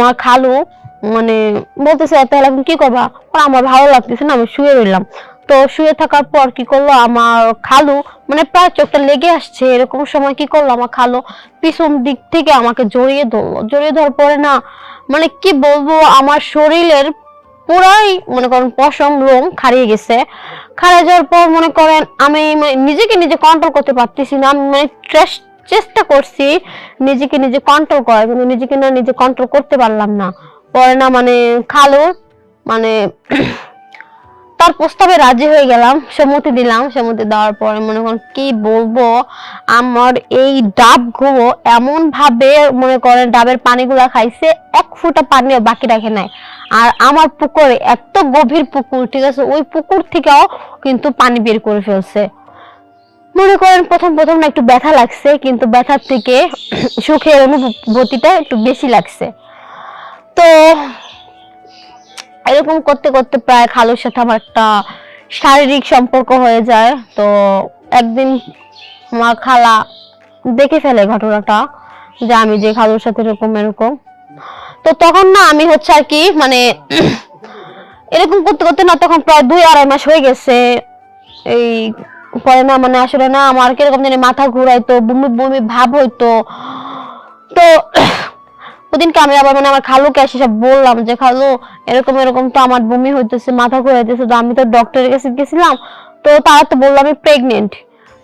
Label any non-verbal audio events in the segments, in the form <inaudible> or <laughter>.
আমার খালু মানে বলতেছে, তাহলে এখন কি করবা? আমার ভালো লাগতেছে না, আমি শুয়ে রইলাম। তো শুয়ে থাকার পর কি করল? আমার খালু মানে প্রায় চোখটা লেগে আসছে, এরকম সময় কি করল? আমার খালু পিছন দিক থেকে আমাকে জড়িয়ে ধরলো। জড়িয়ে ধরার পরে না মানে কি বলব, আমার শরীরের পুরাই, মনে করেন, পশম, লোম খারিয়ে গেছে। খারিয়ে যাওয়ার পর মনে করেন, আমি নিজেকে নিজে কন্ট্রোল করতে পারতেছি না মানে চেষ্টা করছি নিজেকে নিজে কন্ট্রোল করার, কিন্তু নিজেকে না নিজে কন্ট্রোল করতে পারলাম না। পরে না মানে খালু মানে <clears throat> তার প্রস্তাবে রাজি হয়ে গেলাম, সম্মতি দিলাম। সম্মতি দেওয়ার পরে মনে করেন, কি বলব? আমার এই ডাবগুলো এমন ভাবে মনে করেন ডাবের পানিগুলা খাইছে, এক ফোঁটা পানিও বাকি রাখে নাই। আর আমার পুকুরে এত গভীর পুকুর, ঠিক আছে? ওই পুকুর থেকেও কিন্তু পানি বের করে ফেলছে। মনে করেন প্রথম প্রথম না একটু ব্যথা লাগছে, কিন্তু ব্যথার থেকে <clears throat> সুখের অনুভূতিটা একটু বেশি লাগছে। তো এরকম করতে করতে প্রায় খালুর সাথে আমার একটা শারীরিক সম্পর্ক হয়ে যায়। তো একদিন আমার খালা দেখে ফেলে ঘটনাটা, যে আমি যে খালুর সাথে এরকম এরকম। তো তখন না আমি হচ্ছে আর কি মানে <clears throat> এরকম করতে করতে না তখন প্রায় দুই আড়াই মাস হয়ে গেছে, এই পরে না মানে আসলে না, আমার কীরকম জানি মাথা ঘুরাইতো, বমি বমি ভাব হইতো। তো ওদিনকে আমি আবার মানে আমার খালুকে এসে সব বললাম যে, খালু, এরকম এরকম তো আমার বমি হইতেছে, মাথা ঘুরাইতেছে, তো আমি তো ডক্টরের কাছে গেছিলাম। তো তারা তো বলল আমি প্রেগনেন্ট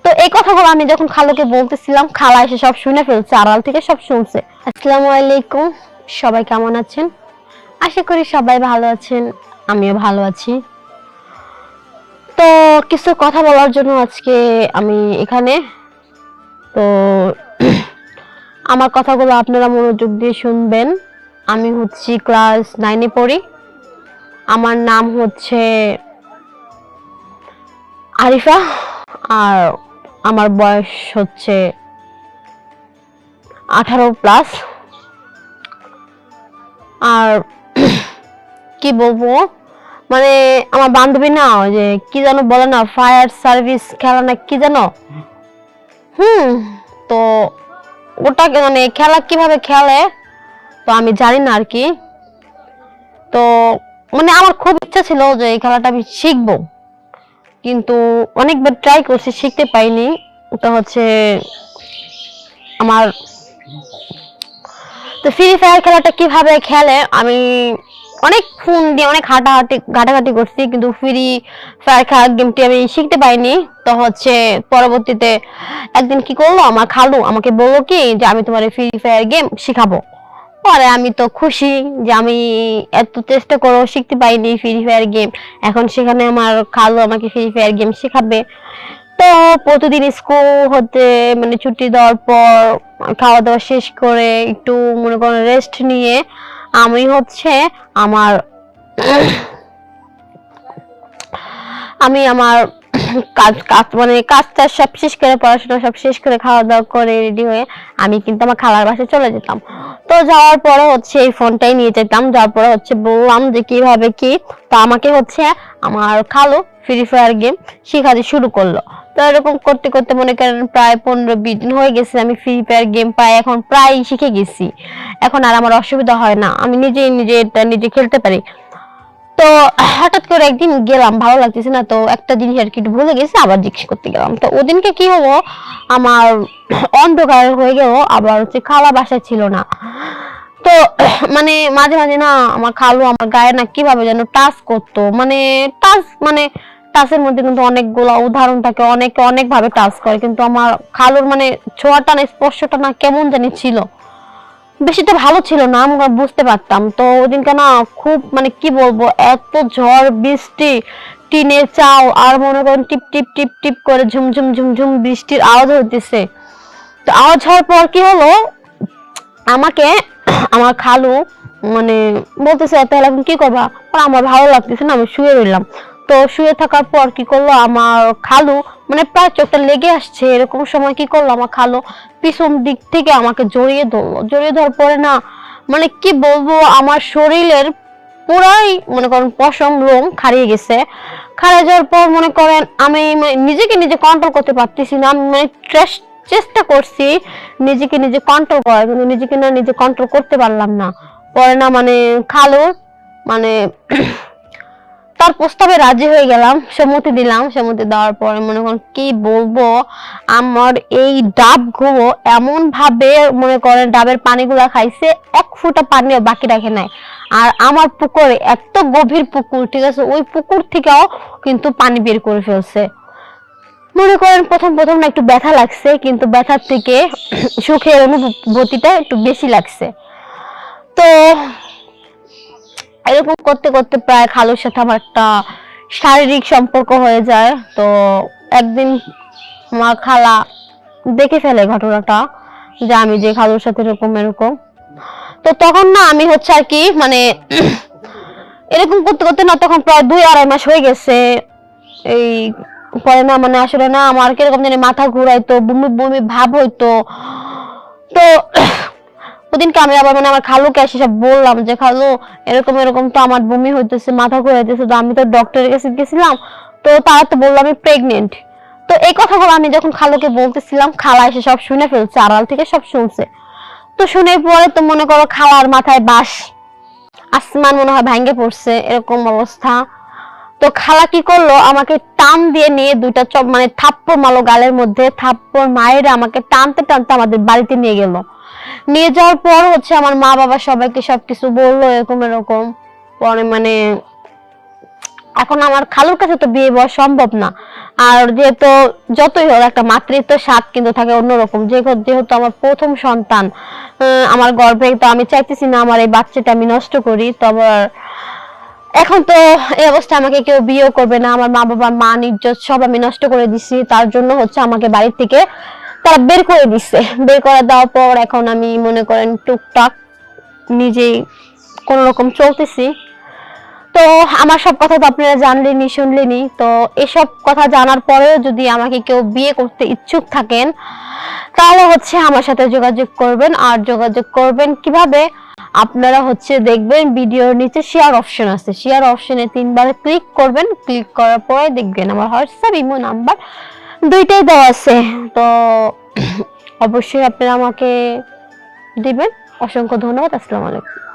তো এই কথাগুলো আমি যখন খালুকে বলতেছিলাম, খালা এসে সব শুনে ফেলছে, আড়াল থেকে সব শুনছে। আসসালামু আলাইকুম, সবাই কেমন আছেন? আশা করি সবাই ভালো আছেন, আমিও ভালো আছি। তো কিছু কথা বলার জন্য আজকে আমি এখানে। তো <clears throat> আমার কথাগুলো আপনারা মনোযোগ দিয়ে শুনবেন। আমি হচ্ছি ক্লাস নাইনে পড়ি। আমার নাম হচ্ছে আরিফা। আর আমার বয়স হচ্ছে আঠারো প্লাস আর <clears throat> কি বলব? মানে আমার বান্ধবী না যে কি যেন বলে না ফায়ার সার্ভিস খেলা না কি যেন? হুম, তো ওটাকে মানে খেলা কীভাবে খেলে, তো আমি জানি না আর কি তো মানে আমার খুব ইচ্ছা ছিল যে এই খেলাটা আমি শিখব। কিন্তু অনেকবার ট্রাই করছি, শিখতে পাইনি। ওটা হচ্ছে আমার তো ফ্রি ফায়ার খেলাটা কীভাবে খেলে, আমি অনেক ফোন দিয়ে অনেক হাঁটাহাঁটি, ঘাটাঘাটি করছি, কিন্তু ফ্রি ফায়ার খেলার গেমটি আমি শিখতে পাইনি তো হচ্ছে পরবর্তীতে একদিন কি করল? আমার খালু আমাকে বলল কি যে, আমি তোমার ফ্রি ফায়ার গেম শিখাবো। পরে আমি তো খুশি যে, আমি এত চেষ্টা করেও শিখতে পাইনি ফ্রি ফায়ার গেম এখন সেখানে আমার খালু আমাকে ফ্রি ফায়ার গেম শেখাবে। তো প্রতিদিন স্কুল হতে মানে ছুটি দেওয়ার পর, খাওয়া দাওয়া শেষ করে একটু মনে করেন রেস্ট নিয়ে আমি হচ্ছে আমার আমি আমার কাজ কাজ মানে কাজটা সব শেষ করে, পড়াশোনা সব শেষ করে খাওয়া দাওয়া করে রেডি হয়ে আমি কিন্তু আমার খালার বাসায় চলে যেতাম। তো যাওয়ার পরে হচ্ছে এই ফোনটাই নিয়ে যেতাম। যাওয়ার পরে হচ্ছে বললাম যে কীভাবে কি? তো আমাকে হচ্ছে আমার খালো ফ্রি ফায়ার গেম শেখাতে শুরু করল। তো এরকম করতে করতে মনে করেন প্রায় পনেরো বিশ দিন হয়ে গেছে আমি ফ্রি ফায়ার গেম প্রায় এখন প্রায় শিখে গেছি। এখন আর আমার অসুবিধা হয় না, আমি নিজেই নিজে নিজে খেলতে পারি। তো হঠাৎ করে একদিন গেলাম, ভালো লাগতেছে না, তো একটা জিনিস আর কি ভুলে গেছি, আবার জিজ্ঞেস করতে গেলাম। তো ওদিনকে কি হলো, আমার অন্ধকার হয়ে গেল, আবার হচ্ছে খালা বাসা ছিল না। তো মানে মাঝে মাঝে না, আমার খালু আমার গায়ে না কীভাবে যেন টাচ করতো মানে টাচ মানে টাচের মধ্যে কিন্তু অনেকগুলো উদাহরণ থাকে, অনেকে অনেক ভাবে টাচ করে, কিন্তু আমার খালুর মানে ছোঁয়াটা না, স্পর্শটা না কেমন জানি ছিল। বেশিটা ভালো ছিল না আমরা বুঝতে পারতাম। তো ওদিনকে না খুব মানে কি বলব, এত ঝড়, বৃষ্টি, টিনের চাল, আর মনে করেন টিপ টিপ টিপ টিপ করে ঝুমঝুম ঝুমঝুম বৃষ্টির আওয়াজ হইতেছে। তো আওয়াজ হওয়ার পর কি হলো, আমাকে <clears throat> আমার খালু মানে বলতেছে, তাহলে এখন কি করবা? আমার ভালো লাগতেছে না, আমি শুয়ে রইলাম। তো শুয়ে থাকার পর কি করল? আমার খালু মানে প্রায় চোখটা লেগে আসছে, এরকম সময় কি করল? আমার খালু পিছন দিক থেকে আমাকে জড়িয়ে ধরলো। জড়িয়ে ধরার পরে না মানে কি বলব, আমার শরীরের পুরাই মনে করেন পশম লোম খারিয়ে গেছে। খারিয়ে যাওয়ার পর মনে করেন আমি মানে নিজেকে নিজে কন্ট্রোল করতে পারতেছি না। মানে চেষ্টা করছি নিজেকে নিজে কন্ট্রোল করার, কিন্তু নিজেকে না নিজে কন্ট্রোল করতে পারলাম না। পরে না মানে খালুর মানে তার প্রস্তাবে রাজি হয়ে গেলাম, সম্মতি দিলাম। সম্মতি দেওয়ার পরে মনে করেন, কি বলব? আমার এই ডাবগুলো এমন ভাবে মনে করেন ডাবের পানিগুলা খাইছে, এক ফুটা পানিও বাকি রাখে নাই। আর আমার পুকুরে এত গভীর পুকুর, ঠিক আছে? ওই পুকুর থেকেও কিন্তু পানি বের করে ফেলছে। মনে করেন প্রথম প্রথম না একটু ব্যথা লাগছে, কিন্তু ব্যথার থেকে সুখের অনুভূতিটা একটু বেশি লাগছে। তো এরকম করতে করতে প্রায় খালুর সাথে আমার একটা শারীরিক সম্পর্ক হয়ে যায়। তো একদিন আমার খালা দেখে ফেলে ঘটনাটা, যে আমি যে খালুর সাথে এরকম এরকম। তো তখন না আমি হচ্ছে আর কি মানে এরকম করতে করতে না তখন প্রায় দুই আড়াই মাস হয়ে গেছে। এই পরে না মানে আসলে না আমার কীরকম জানি মাথা ঘুরাইতো, বমি বমি ভাব হইতো। তো ওদিনকে আমি আবার মানে আমার খালুকে এসে সব বললাম যে, খালু, এরকম এরকম তো আমার বমি হইতেছে, মাথা ঘুরাইতেছে তো আমি তো ডক্টরের কাছে গেছিলাম, তো তারা তো বলল আমি প্রেগনেন্ট তো এই কথাগুলো আমি যখন খালুকে বলতেছিলাম, খালা এসে সব শুনে ফেলছে, আড়াল থেকে সব শুনছে। তো শুনে পরে তো মনে করো খালার মাথায় বাস আসমান মনে হয় ভাঙ্গে পড়ছে, এরকম অবস্থা। তো খালা কি করল, আমাকে টান দিয়ে নিয়ে দুইটা চপ মানে থাপ্পড় মালো গালের মধ্যে, থাপ্পড় মায়ের আমাকে টানতে টানতে আমাদের বাড়িতে নিয়ে গেল। নিয়ে যাওয়ার পর হচ্ছে আমার মা বাবা সবাইকে সবকিছু বলল এরকম এরকম। পরে মানে এখন আমার খালুর কাছে তো বিয়ে দেওয়া সম্ভব না। আর যেহেতু যতই হোক, একটা মাতৃত্ব স্বাদ কিন্তু থাকে অন্যরকম। যেহেতু আমার প্রথম সন্তান আমার গর্ভে, তো আমি চাইতেছি না আমার এই বাচ্চাটা আমি নষ্ট করি। তো আবার এখন তো এই অবস্থা, আমাকে কেউ বিয়েও করবে না। আমার মা বাবার মা ইজ্জত সব আমি নষ্ট করে দিছি। তার জন্য হচ্ছে আমাকে বাড়ির থেকে তারা বের করে দিচ্ছে বের করে দেওয়ার পর এখন আমি মনে করেন টুকটাক নিজেই কোন রকম চলতেছি। তো আমার সব কথা তো আপনারা জানলেনি শুনলেনি তো এসব কথা জানার পরেও যদি আমাকে কেউ বিয়ে করতে ইচ্ছুক থাকেন, তাহলে হচ্ছে আমার সাথে যোগাযোগ করবেন। আর যোগাযোগ করবেন কীভাবে? আপনারা হচ্ছে দেখবেন ভিডিওর নিচে শেয়ার অপশন আছে। শেয়ার অপশনে তিনবার ক্লিক করবেন। ক্লিক করার পরে দেখবেন আমার হোয়াটসঅ্যাপ ইমো নাম্বার দুইটাই দেওয়া আছে। তো অবশ্যই আপনারা আমাকে দিবেন। অসংখ্য ধন্যবাদ। আসসালামু আলাইকুম।